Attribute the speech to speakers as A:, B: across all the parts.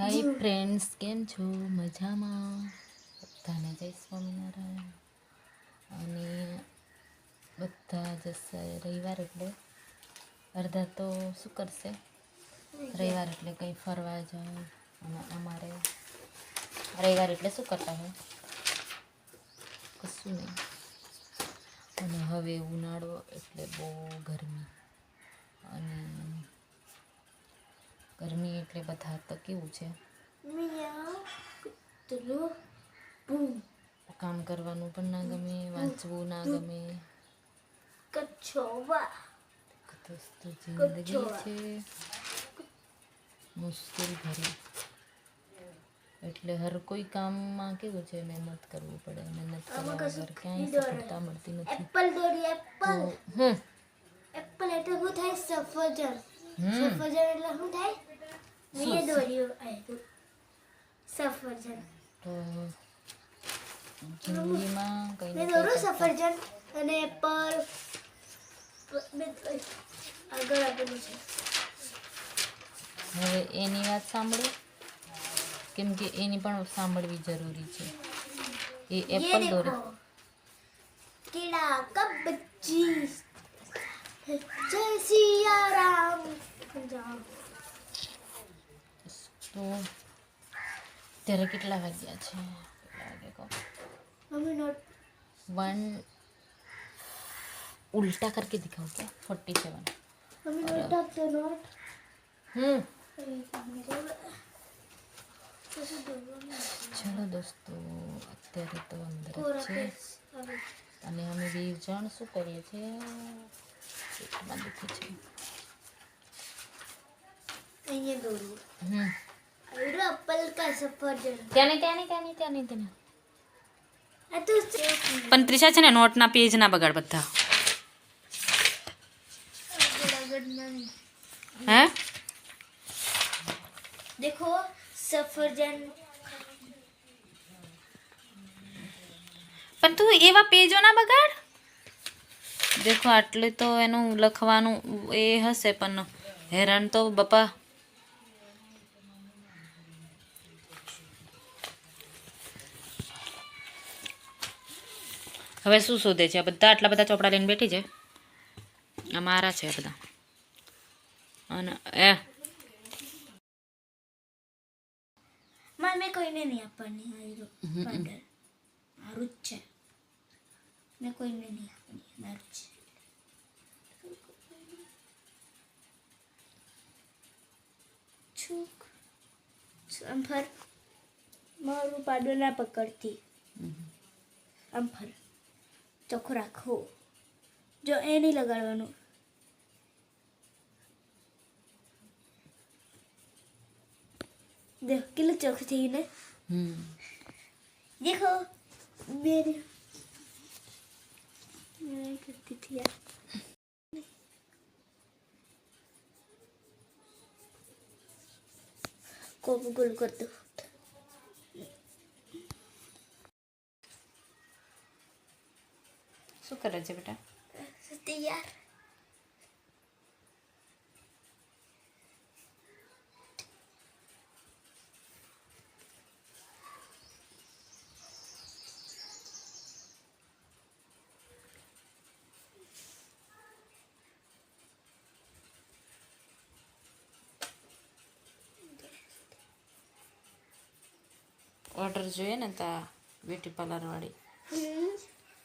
A: Hi friends કેમ છો? મજામાં? બધાને જય સ્વામિનારાયણ. અને બધા જશે રવિવાર એટલે અડધા તો શું કરશે? રવિવાર એટલે કંઈ ફરવા જાય. અને અમારે રવિવાર એટલે શું કરતા હોય? કશું નહીં. અને હવે ઉનાળો એટલે બહુ ગરમી અને ગરમી એટલે બધા તો કેવું છે? કામ કરવાનું પણ ના ગમે વાંચવું ના ગમે. જિંદગી છે. મુશ્કેલ ભરી. એટલે હર કોઈ કામમાં કેવું છે? મહેનત કરવું પડે. મહેનત કરવા વગર ક્યાંય સફળતા મળતી નથી.
B: એપલ દોરી એપલ.
A: હમ.
B: એપલ એટલે શું થાય? સફરજન. સફરજન એટલે શું થાય? મેં દોર્યું સફરજન.
A: તો જિંદગીમાં કઈ
B: મેં
A: દોરું
B: સફરજન અને પર આગળ આપેલું
A: હવે એની વાત સાંભળો. કેમ કે એની પણ સાંભળવી જરૂરી છે. એ એપલ દોરે
B: કીડા કબજી. જય સિયા
A: રામ. ત્યારે કેટલા વાગ્યા છે કેટલા વાગે કહો
B: मम्मी नोट
A: वन उल्टा करके दिखाओ क्या फोर्टी सेवन
B: मम्मी नोट आप तो नोट
A: हम्म
B: कैसे दोगे
A: ચલો દોસ્તો અત્યારે તો અંદર જ
B: पूरा
A: છે
B: फेस अभी
A: અને અમે બે જણ શું કરીએ છીએ પેટમાં દુખે છે
B: ये दोनों
A: હમ
B: अरे एप्पल देखो
A: सफ़र तो एनु हैरान तो बापा હવે શું શોધે છે? બધા આટલા બધા ચોપડા લઈને બેઠી છે? આ મારા છે બધા. અને એ.
B: માં મેં કોઈને નહીં આપવાની મારું જ છે. મેં કોઈને નહીં આપવાની મારું છે. છૂક. સંભર મારું પાડો ના પકડતી. આમ ફર. ચોખ્ખું રાખો જો એ નહીં લગાડવાનું દેખ કેટલું ચોખ્ખું થયું ને
A: હમ
B: देखो मेरे मैं करती थी यार को गोल कर दो
A: શું કરે છે બેટા?
B: તૈયાર.
A: ઓર્ડર જોઈએ ને તા બ્યુટી પાર્લર વાળી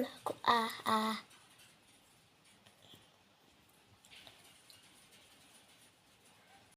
B: ako. Ah, ah.